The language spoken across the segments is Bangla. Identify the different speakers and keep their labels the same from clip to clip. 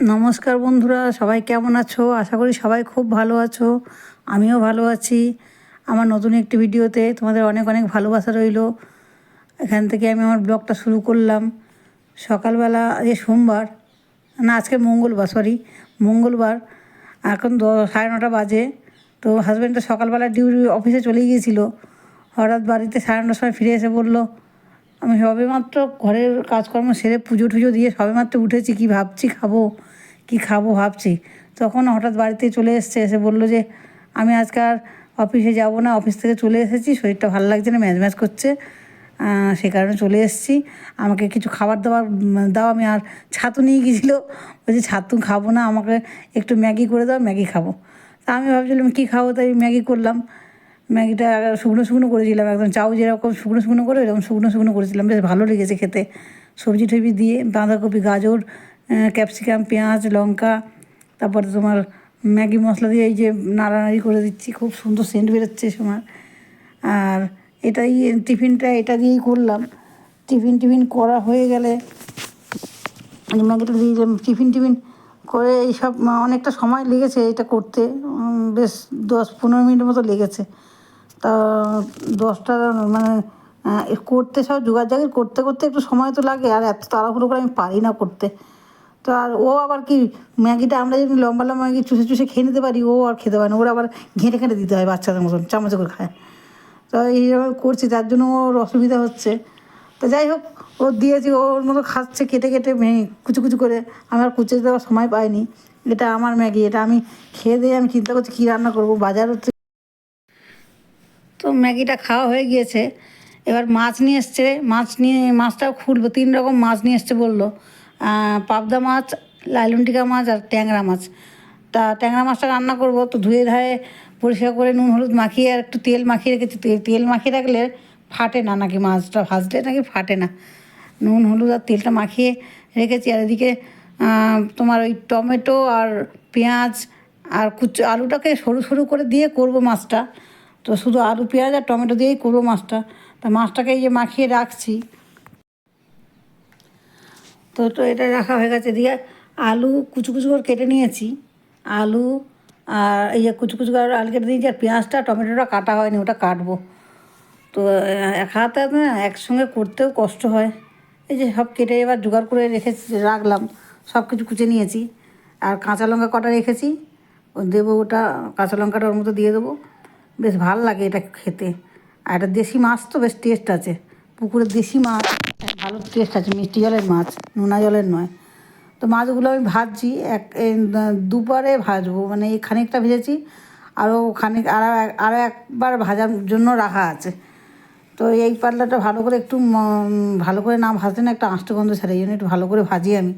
Speaker 1: নমস্কার বন্ধুরা, সবাই কেমন আছো? আশা করি সবাই খুব ভালো আছো, আমিও ভালো আছি। আমার নতুন একটি ভিডিওতে তোমাদের অনেক অনেক ভালোবাসা রইল। এখান থেকে আমি আমার ব্লগটা শুরু করলাম। সকালবেলা আজকে সোমবার, না, আজকে মঙ্গলবার সরি মঙ্গলবার, এখন সাড়ে নটা বাজে। তো হাজব্যান্ড তো সকালবেলা ডিউটি অফিসে চলে গিয়েছিল। হঠাৎ বাড়িতে সাড়ে নটার সময় ফিরে এসে বলল আমি সবেমাত্র ঘরের কাজকর্ম সেরে পুজো টুজো দিয়ে সবেমাত্র উঠেছি, কি ভাবছি খাব, কি খাব ভাবছি। তখন হঠাৎ বাড়িতে চলে এসছে, এসে বলল যে, আমি আজকে আর অফিসে যাব না, অফিস থেকে চলে এসেছি, শরীরটা ভালো লাগছে না, ম্যাজ ম্যাজ করছে। সে কারণে চলে এসেছি। আমাকে কিছু খাবার দাবার দাও, আমি আর ছাতু নিয়ে গিয়েছিল। বলছি, ছাতু খাব না, আমাকে একটু ম্যাগি করে দাও, ম্যাগি খাব। তা আমি ভাবছিলাম, কী খাব? তাই ম্যাগি করলাম। ম্যাগিটা শুকনো শুকনো করেছিলাম একদম, চাউ যেরকম শুকনো শুকনো করে এরকম শুকনো শুকনো করেছিলাম, বেশ ভালো লেগেছে খেতে। সবজি টবজি দিয়ে বাঁধাকপি, গাজর ক্যাপসিকাম, পেঁয়াজ, লঙ্কা, তারপরে তোমার ম্যাগি মশলা দিয়ে এই যে নাড়ানাড়ি করে দিচ্ছি, খুব সুন্দর সেন্ট বেরোচ্ছে সময়। আর এটাই টিফিনটা, এটা দিয়েই করলাম। টিফিন টিফিন করা হয়ে গেলে ম্যাগিটা দিয়ে টিফিন টিফিন করে এইসব অনেকটা সময় লেগেছে এটা করতে। বেশ দশ পনেরো মিনিটের মতো লেগেছে। তা দশটা মানে করতে সব জোগাড় জাগির করতে করতে একটু সময় তো লাগে, আর এত তাড়াহুড়ো করে আমি পারি না করতে। তো আর ও আবার কি, ম্যাগিটা আমরা যেমনি লম্বা লম্বা ম্যাগি চুষে চুষে খেয়ে নিতে পারি, ও আর খেতে পারে না। ওরা আবার ঘেঁটে ঘেঁটে দিতে হয় বাচ্চাদের মতন, চামচে করে খায়। তো এইভাবে করছি তার জন্য ওর অসুবিধা হচ্ছে। তো যাই হোক, ও দিয়েছি ওর মতো খাচ্ছে, কেটে কেটে ভেঙে কুচু কুচু করে। আমি আমার কুচে দেওয়ার সময় পাইনি। এটা আমার ম্যাগি, এটা আমি খেয়ে দিয়ে আমি চিন্তা করছি কী রান্না করব। বাজার হচ্ছে তো ম্যাগিটা খাওয়া হয়ে গিয়েছে। এবার মাছ নিয়ে এসছে, মাছ নিয়ে, মাছটাও খুলবো তিন রকম মাছ নিয়ে এসছে বলল। পাবদা মাছ, লাইলুনটিকা মাছ আর ট্যাংরা মাছ। তা ট্যাংরা মাছটা রান্না করব, তো ধুয়ে ধায়ে পরিষ্কার করে নুন, হলুদ মাখিয়ে আর একটু তেল মাখিয়ে রেখেছি। তেল মাখিয়ে রাখলে ফাটে না নাকি মাছটা? ভাজলে নাকি ফাটে না। নুন, হলুদ আর তেলটা মাখিয়ে রেখেছি। আর এদিকে তোমার ওই টমেটো আর পেঁয়াজ আর কুচো, আলুটাকে সরু সরু করে দিয়ে করব মাছটা। তো শুধু আলু, পেঁয়াজ আর টমেটো দিয়েই করব মাছটা। তা মাছটাকে এই যে মাখিয়ে রাখছি। তো তো এটা রাখা হয়ে গেছে। দিয়ে আলু কুচু কুচু করে কেটে নিয়েছি। আলু আর এই যে কুচু কুচু করে আলু কেটে দিয়েছি আর পেঁয়াজটা, টমেটোটা কাটা হয়নি, ওটা কাটবো। তো, এক হাতে না একসঙ্গে করতেও কষ্ট হয়। এই যে সব কেটে এবার জোগাড় করে রেখেছি রাখলাম। সব কিছু কুচে নিয়েছি। আর কাঁচা লঙ্কা কটা রেখেছি, দেবো ওটা, কাঁচা লঙ্কাটা ওর মতো দিয়ে দেবো। বেশ ভালো লাগে এটা খেতে। আর এটা দেশি মাছ তো বেশ টেস্ট আছে। পুকুরের দেশি মাছ, ভালো টেস্ট আছে, মিষ্টি জলের মাছ, নোনা জলের নয়। তো মাছগুলো আমি ভাজছি, এক দুবারে ভাজবো মানে এই খানিকটা ভেজেছি আরও খানিক আরও আরও একবার ভাজার জন্য রাখা আছে। তো এই পাতলাটা ভালো করে একটু ভালো করে না ভাজতে না একটা আঁশটা গন্ধ ছাড়ে, এই জন্য একটু ভালো করে ভাজি আমি।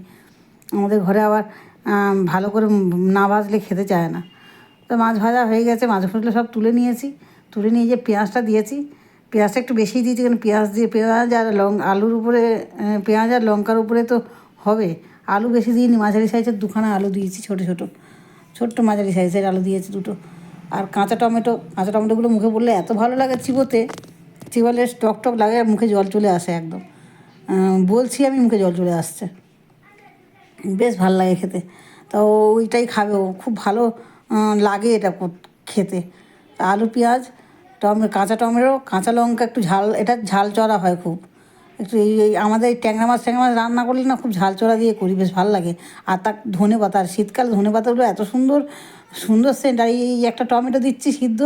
Speaker 1: আমাদের ঘরে আবার ভালো করে না ভাজলে খেতে চায় না। তো মাছ ভাজা হয়ে গেছে, মাছ ফুটলে সব তুলে নিয়েছি। তুলে নিয়ে যে পেঁয়াজটা দিয়েছি, পেঁয়াজটা একটু বেশি দিয়েছি কারণ পেঁয়াজ দিয়ে পেঁয়াজ আর লং, আলুর উপরে পেঁয়াজ আর লঙ্কার উপরে তো হবে। আলু বেশি দিইনি, মাঝারি সাইজের দুখানা আলু দিয়েছি ছোটো ছোটো। ছোট্ট মাঝারি সাইজের আলু দিয়েছি দুটো। আর কাঁচা টমেটো, কাঁচা টমেটোগুলো মুখে পড়লে এত ভালো লাগে চিবোতে, চিবালে টক টক লাগে আর মুখে জল চলে আসে একদম। বলছি আমি মুখে জল চলে আসছে। বেশ ভালো লাগে খেতে। তো ওইটাই খাবে ও, খুব ভালো লাগে এটা খেতে। আলু, পেঁয়াজ, টমে কাঁচা টমেটো, কাঁচা লঙ্কা, একটু ঝাল, এটা ঝাল চড়া হয় খুব। একটু এই আমাদের এই ট্যাংরা মাছ ট্যাংরা মাছ রান্না করলে না খুব ঝাল চড়া দিয়ে করি, বেশ ভালো লাগে। আর তার ধনে পাতা, আর শীতকালে ধনে পাতাগুলো এত সুন্দর সুন্দর সেন্ট আর এই একটা টমেটো দিচ্ছি সিদ্ধ,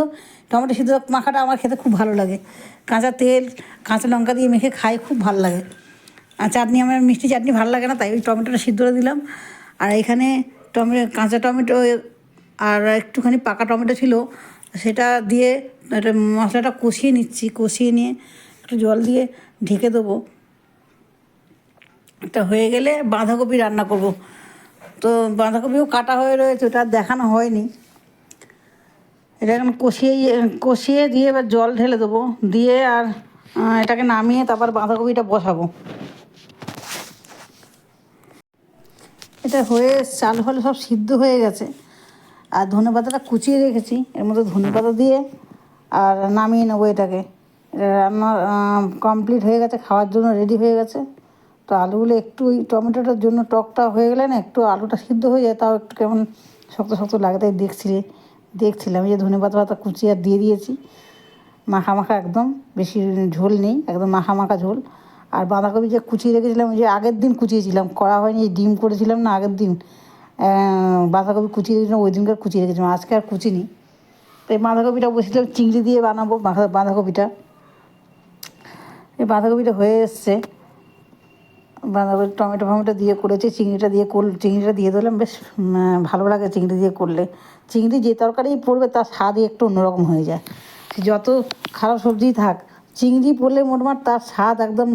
Speaker 1: টমেটো সিদ্ধ মাখাটা আমার খেতে খুব ভালো লাগে। কাঁচা তেল, কাঁচা লঙ্কা দিয়ে মেখে খাই খুব ভালো লাগে। আর চাটনি, আমার মিষ্টি চাটনি ভালো লাগে না, তাই ওই টমেটোটা সিদ্ধটা দিলাম। আর এখানে টমেটো কাঁচা টমেটো আর একটুখানি পাকা টমেটো ছিল, সেটা দিয়ে একটা মশলাটা কষিয়ে নিচ্ছি, কষিয়ে নিয়ে একটু জল দিয়ে ঢেকে দেবো। এটা হয়ে গেলে বাঁধাকপি রান্না করব। তো বাঁধাকপিও কাটা হয়ে রয়েছে, ওটা দেখানো হয়নি। এটা এখন কষিয়ে কষিয়ে দিয়ে এবার জল ঢেলে দেবো, দিয়ে আর এটাকে নামিয়ে তারপর বাঁধাকপিটা বসাবো। এটা হয়ে, চাল ফলে সব সিদ্ধ হয়ে গেছে। আর ধনে পাতাটা কুচিয়ে রেখেছি। এর মধ্যে ধনে পাতা দিয়ে আর নামিয়ে নেব এটাকে। রান্না কমপ্লিট হয়ে গেছে খাওয়ার জন্য রেডি হয়ে গেছে। তো আলুগুলো একটু ওই টমেটোটার জন্য টকটা হয়ে গেলে না একটু আলুটা সিদ্ধ হয়ে যায় তাও একটু কেমন শক্ত শক্ত লাগে তাই দেখছি দেখছিলাম যে ধনে পাতা পাতা কুচি আর দিয়ে দিয়েছি। মাখা মাখা একদম বেশি ঝোল নেই একদম মাখা মাখা ঝোল। আর বাঁধাকপি যে কুচিয়ে রেখেছিলাম ওই যে আগের দিন কুচিয়েছিলাম করা হয়নি ডিম করেছিলাম না আগের দিন। বাঁধাকপি কুচিয়ে রেখেছিলাম ওই দিনকার কুচিয়ে রেখেছিলাম, আজকে আর কুচিনি তো এই বাঁধাকপিটা বসেছিলাম, চিংড়ি দিয়ে বানাবো বাঁধাকপিটা। এই বাঁধাকপিটা হয়ে এসছে। বাঁধাকপি, টমেটো ফমেটো দিয়ে করেছি, চিংড়িটা দিয়ে কর, চিংড়িটা দিয়ে দিলাম, বেশ ভালো লাগে চিংড়ি দিয়ে করলে। চিংড়ি যে তরকারি পড়বে, তার স্বাদই একটু অন্যরকম হয়ে যায়। যত খারাপ সবজিই থাক, চিংড়ি পড়লে মোটমাট তার স্বাদ একদম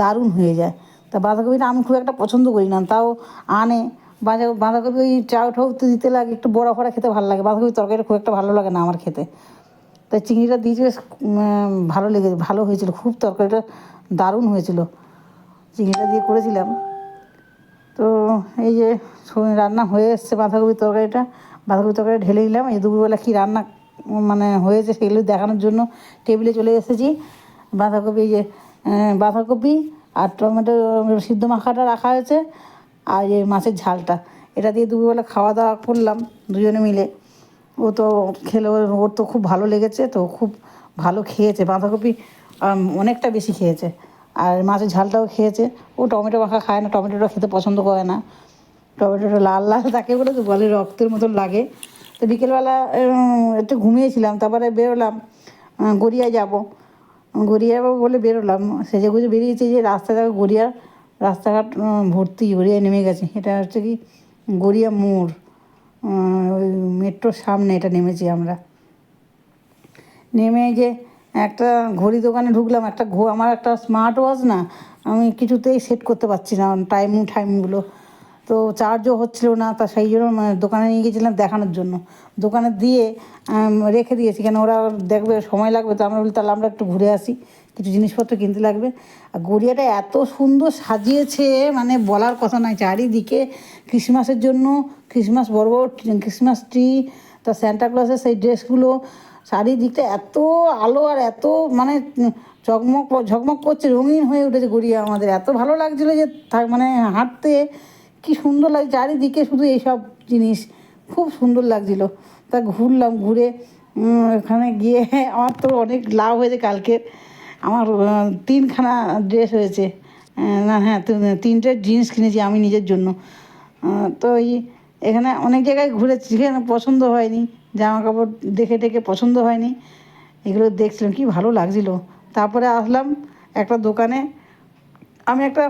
Speaker 1: দারুণ হয়ে যায়। তা বাঁধাকপিটা আমি খুব একটা পছন্দ করি না, তাও আনে। বাঁধা বাঁধাকপি ওই চাউ ঠাউ তো দিতে লাগে, একটু বড়া ফড়া খেতে ভালো লাগে। বাঁধাকপি তরকারিটা খুব একটা ভালো লাগে না আমার খেতে। তাই চিংড়িটা দিয়েছি বেশ ভালো লেগেছে, ভালো হয়েছিল। খুব তরকারিটা দারুণ হয়েছিল। চিংড়িটা দিয়ে করেছিলাম। তো এই যে রান্না হয়ে এসছে বাঁধাকপির তরকারিটা। বাঁধাকপির তরকারি ঢেলে দিলাম। এই দুপুরবেলা কী রান্না মানে হয়েছে সেগুলো দেখানোর জন্য টেবিলে চলে এসেছি। বাঁধাকপি এই যে বাঁধাকপি আর টমেটো, সিদ্ধ মাখাটা রাখা হয়েছে। আর এই মাছের ঝালটা। এটা দিয়ে দুপুরবেলা খাওয়া দাওয়া করলাম দুজনে মিলে। ও তো খেলো ওর তো খুব ভালো লেগেছে তো খুব ভালো খেয়েছে। বাঁধাকপি অনেকটা বেশি খেয়েছে। আর মাছের ঝালটাও খেয়েছে। ও টমেটো মাখা খায় না টমেটোটা খেতে পছন্দ করে না। টমেটোটা লাল লাল থাকে বলে তো বলে রক্তের মতন লাগে। তো বিকেলবেলা একটু ঘুমিয়েছিলাম তারপরে বেরোলাম আহ, গড়িয়া যাব। গড়িয়া বলে বেরোলাম সেজে গুজে বেরিয়েছি যে রাস্তাঘাট গড়িয়া রাস্তাঘাট ভর্তি গড়িয়ায় নেমে গেছে। এটা হচ্ছে কি, গড়িয়া মোড় ওই মেট্রোর সামনে এটা নেমেছি আমরা। নেমে যে একটা ঘড়ি দোকানে ঢুকলাম, একটা ঘো, আমার একটা স্মার্ট ওয়াচ না, আমি কিছুতেই সেট করতে পারছি না টাইম টাইমগুলো তো চার্জও হচ্ছিল না, তা সেই জন্য দোকানে নিয়ে গেছিলাম দেখানোর জন্য। দোকানে দিয়ে রেখে দিয়েছি, কেন ওরা দেখবে, সময় লাগবে, তো আমরা বলি, তাহলে আমরা একটু ঘুরে আসি। কিছু জিনিসপত্র কিনতে লাগবে। আর গড়িয়াটা এত সুন্দর সাজিয়েছে মানে বলার কথা নয় চারিদিকে ক্রিসমাসের জন্য ক্রিসমাস বড় বড় ক্রিসমাস ট্রি তা স্যান্টা ক্লসের সেই ড্রেসগুলো চারিদিকটা এত আলো আর এত মানে উম, ঝকমক করছে রঙিন হয়ে উঠেছে গড়িয়া আমাদের। এত ভালো লাগছিল যে মানে হাঁটতে কি সুন্দর লাগছে চারিদিকে শুধু এইসব জিনিস খুব সুন্দর লাগছিল। তা ঘুরলাম ঘুরে ওখানে গিয়ে আমার তো অনেক লাভ হয়েছে কালকে। আমার তিনখানা ড্রেস হয়েছে না হ্যাঁ তিনটে জিন্স কিনেছি আমি নিজের জন্য। তো এই এখানে অনেক জায়গায় ঘুরেছি সেখানে পছন্দ হয়নি, জামা কাপড় দেখে টেকে পছন্দ হয়নি। এগুলো দেখছিলাম, কি ভালো লাগছিল। তারপরে আসলাম একটা দোকানে। আমি একটা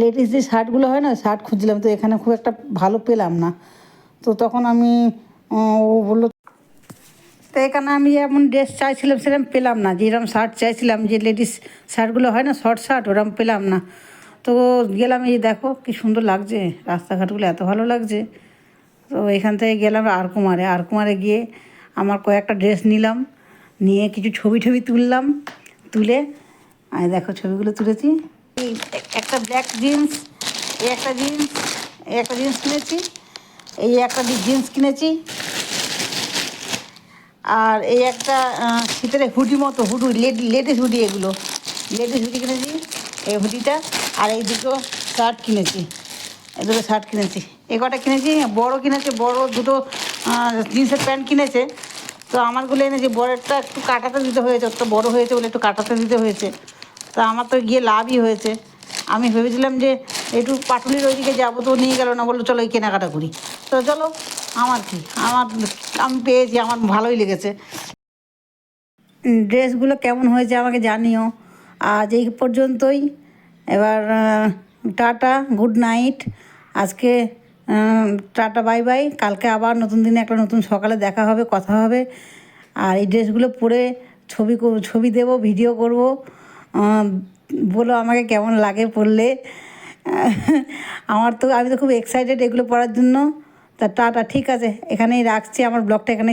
Speaker 1: লেডিস যে শার্টগুলো হয় না, শার্ট খুঁজছিলাম, তো এখানে খুব একটা ভালো পেলাম না। তো তখন আমি ও বলল তো এখানে আমি যেমন ড্রেস চাইছিলাম সেরকম পেলাম না। যেরকম শার্ট চাইছিলাম, যে লেডিস শার্টগুলো হয় না শর্ট শার্ট ওরকম পেলাম না। তো গেলাম এই দেখো, কি সুন্দর লাগছে। রাস্তাঘাটগুলো এত ভালো লাগছে। তো এখান থেকে গেলাম আরকুমারে। আরকুমারে গিয়ে আমার কয়েকটা ড্রেস নিলাম। নিয়ে কিছু ছবি টবি তুললাম। তুলে আর দেখো ছবিগুলো তুলেছি। একটা ব্ল্যাক জিন্স এই একটা জিন্স এই একটা জিন্স কিনেছি। এই একটা জিন্স কিনেছি। আর এই একটা শীতের হুডি মতো, হুডু লেডিস হুডি এগুলো। লেডিস হুডি কিনেছি, এই হুডিটা। আর এই দুটো শার্ট কিনেছি। এই দুটো শার্ট কিনেছি। এই কটা কিনেছি, বড় কিনেছে, বড় দুটো জিন্সের প্যান্ট কিনেছে। তো আমারগুলো এনেছি বড়টা একটু কাটাতে দিতে হয়েছে একটু বড় হয়েছে বলে একটু কাটাতে দিতে হয়েছে। তা আমার তো গিয়ে লাভই হয়েছে। আমি ভেবেছিলাম যে একটু পাটুলির ওইদিকে যাব তো, নিয়ে গেল না, বলল, চলো এই কেনাকাটা করি। তো চলো, আমার কি? আমার, আমি পেয়েছি, আমার ভালোই লেগেছে। ড্রেসগুলো কেমন হয়েছে আমাকে জানিও। আজ এই পর্যন্তই। এবার টাটা, গুড নাইট। আজকে টাটা, বাই বাই। কালকে আবার নতুন দিনে একটা নতুন সকালে দেখা হবে, কথা হবে। আর এই ড্রেসগুলো পরে ছবি ছবি দেব, ভিডিও করব। বলো আমাকে কেমন লাগে পরলে। আমার তো, আমি তো খুব এক্সাইটেড এগুলো পড়ার জন্য। তা টাটা, ঠিক আছে, এখানেই রাখছি, আমার ব্লগটা এখানে